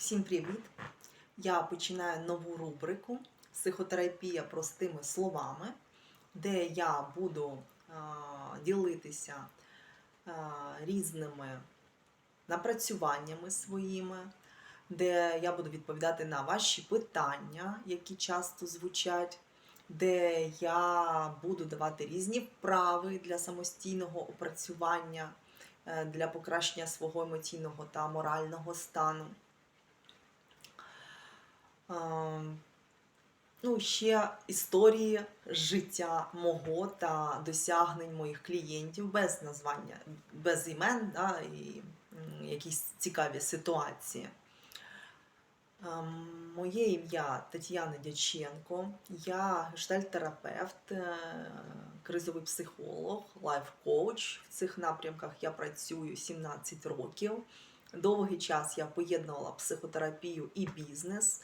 Всім привіт! Я починаю нову рубрику Психотерапія простими словами, де я буду ділитися різними напрацюваннями своїми, де я буду відповідати на ваші питання, які часто звучать, де я буду давати різні вправи для самостійного опрацювання, е, для покращення свого емоційного та морального стану. Ну, ще історії життя мого та досягнень моїх клієнтів без названня, без імен да, і якісь цікаві ситуації. Моє ім'я Тетяна Дяченко, я гештальт-терапевт, е, кризовий психолог, лайф-коуч. В цих напрямках я працюю 17 років. Довгий час я поєднувала психотерапію і бізнес,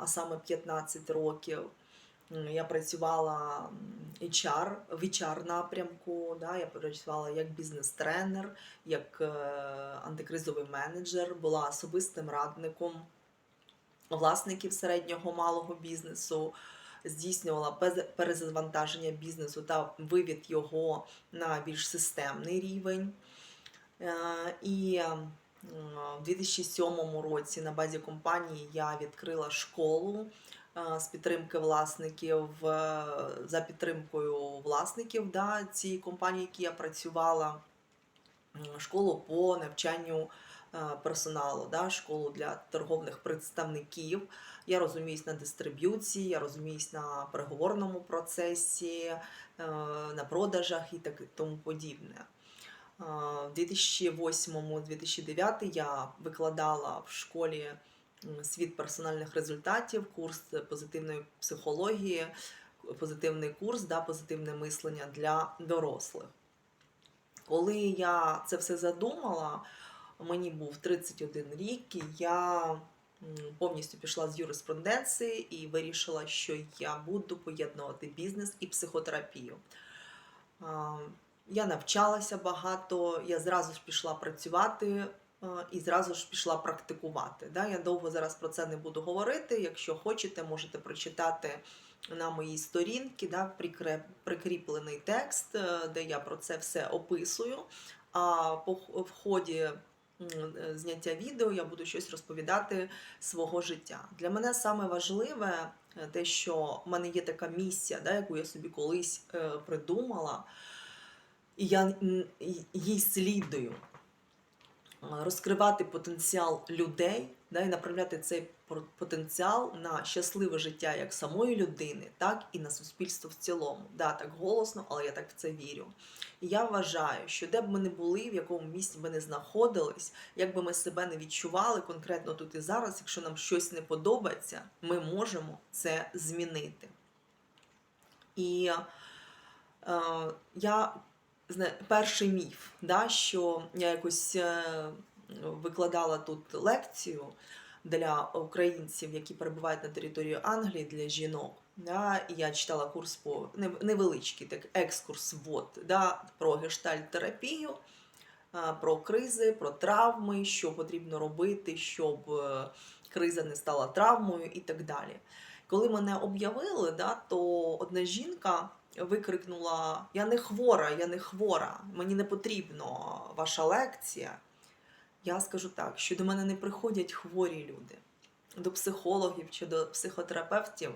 а саме 15 років. Я працювала HR, в HR напрямку, да, я працювала як бізнес-тренер, як е, антикризовий менеджер, була особистим радником власників середнього малого бізнесу, здійснювала перезавантаження бізнесу та вивід його на більш системний рівень. Е, І в 2007 році на базі компанії я відкрила школу з підтримки власників, за підтримкою власників да, цієї компанії, які я працювала, школу по навчанню персоналу, да, школу для торгових представників. Я розуміюсь на дистриб'юції, я розуміюсь на переговорному процесі, на продажах і так тому подібне. В 2008-2009 я викладала в школі світ персональних результатів, курс позитивної психології, позитивний курс, да, позитивне мислення для дорослих. Коли я це все задумала, мені був 31 рік, і я повністю пішла з юриспруденції і вирішила, що я буду поєднувати бізнес і психотерапію. Я навчалася багато, я зразу ж пішла працювати е, і зразу ж пішла практикувати. Я довго зараз про це не буду говорити. Якщо хочете, можете прочитати на моїй сторінці, да, прикріплений текст, е, де я про це все описую. А в ході зняття відео я буду щось розповідати свого життя. Для мене саме важливе е, те, що в мене є така місія, яку я собі колись придумала, і я їй слідую. Розкривати потенціал людей да, і направляти цей потенціал на щасливе життя як самої людини, так і на суспільство в цілому. Да, так голосно, але я так в це вірю. І я вважаю, що де б ми не були, в якому місці ми не знаходились, як би ми себе не відчували конкретно тут і зараз, якщо нам щось не подобається, ми можемо це змінити. І е, я перший міф, да, що я якось е, викладала тут лекцію для українців, які перебувають на території Англії для жінок. Да, і я читала курс по невеличкий так, екскурс ввод, да, про гештальт-терапію, е, про кризи, про травми, що потрібно робити, щоб е, криза не стала травмою і так далі. Коли мене об'явили, да, то одна жінка викрикнула: Я не хвора, я не хвора, мені не потрібна ваша лекція. Я скажу так, що до мене не приходять хворі люди. До психологів чи до психотерапевтів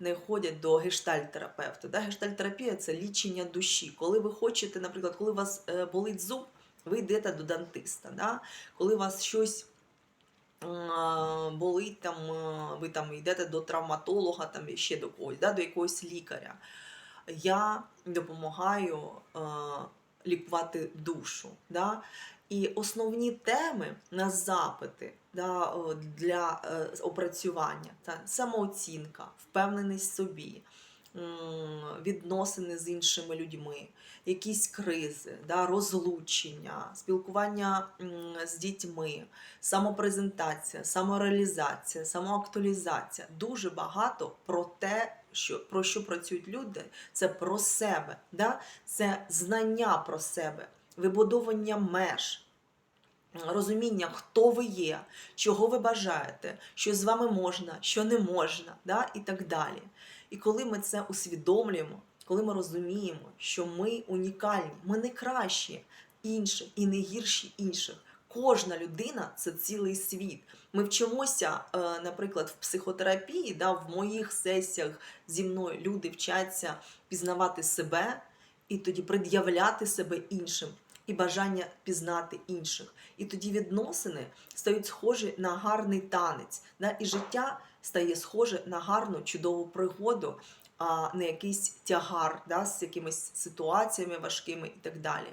не ходять до гештальт-терапевта. Да? Гештальт-терапія це лічення душі. Коли ви хочете, наприклад, коли у вас е, болить зуб, ви йдете до дантиста. Да? Коли у вас щось болить, там, е, ви там йдете до травматолога, там ще до когось, да? до якогось лікаря. Я допомагаю е, лікувати душу. Да? І основні теми на запити да, для е, опрацювання та самооцінка, впевненість в собі, відносини з іншими людьми, якісь кризи, да, розлучення, спілкування з дітьми, самопрезентація, самореалізація, самоактуалізація. Дуже багато про те, що, про що працюють люди, це про себе, да? це знання про себе, вибудовування меж. Розуміння, хто ви є, чого ви бажаєте, що з вами можна, що не можна, да? і так далі. І коли ми це усвідомлюємо, коли ми розуміємо, що ми унікальні, ми не кращі інших і не гірші інших. Кожна людина це цілий світ. Ми вчимося, е, наприклад, в психотерапії, да, в моїх сесіях зі мною люди вчаться пізнавати себе і тоді пред'являти себе іншим, і бажання пізнати інших. І тоді відносини стають схожі на гарний танець, да, і життя стає схоже на гарну чудову пригоду, а не якийсь тягар да, з якимись ситуаціями важкими і так далі.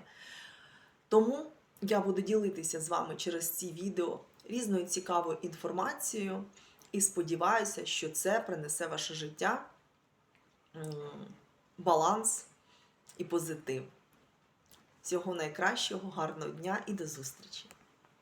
Тому я буду ділитися з вами через ці відео різною цікавою інформацією і сподіваюся, що це принесе ваше життя баланс і позитив. Всього найкращого, гарного дня і до зустрічі!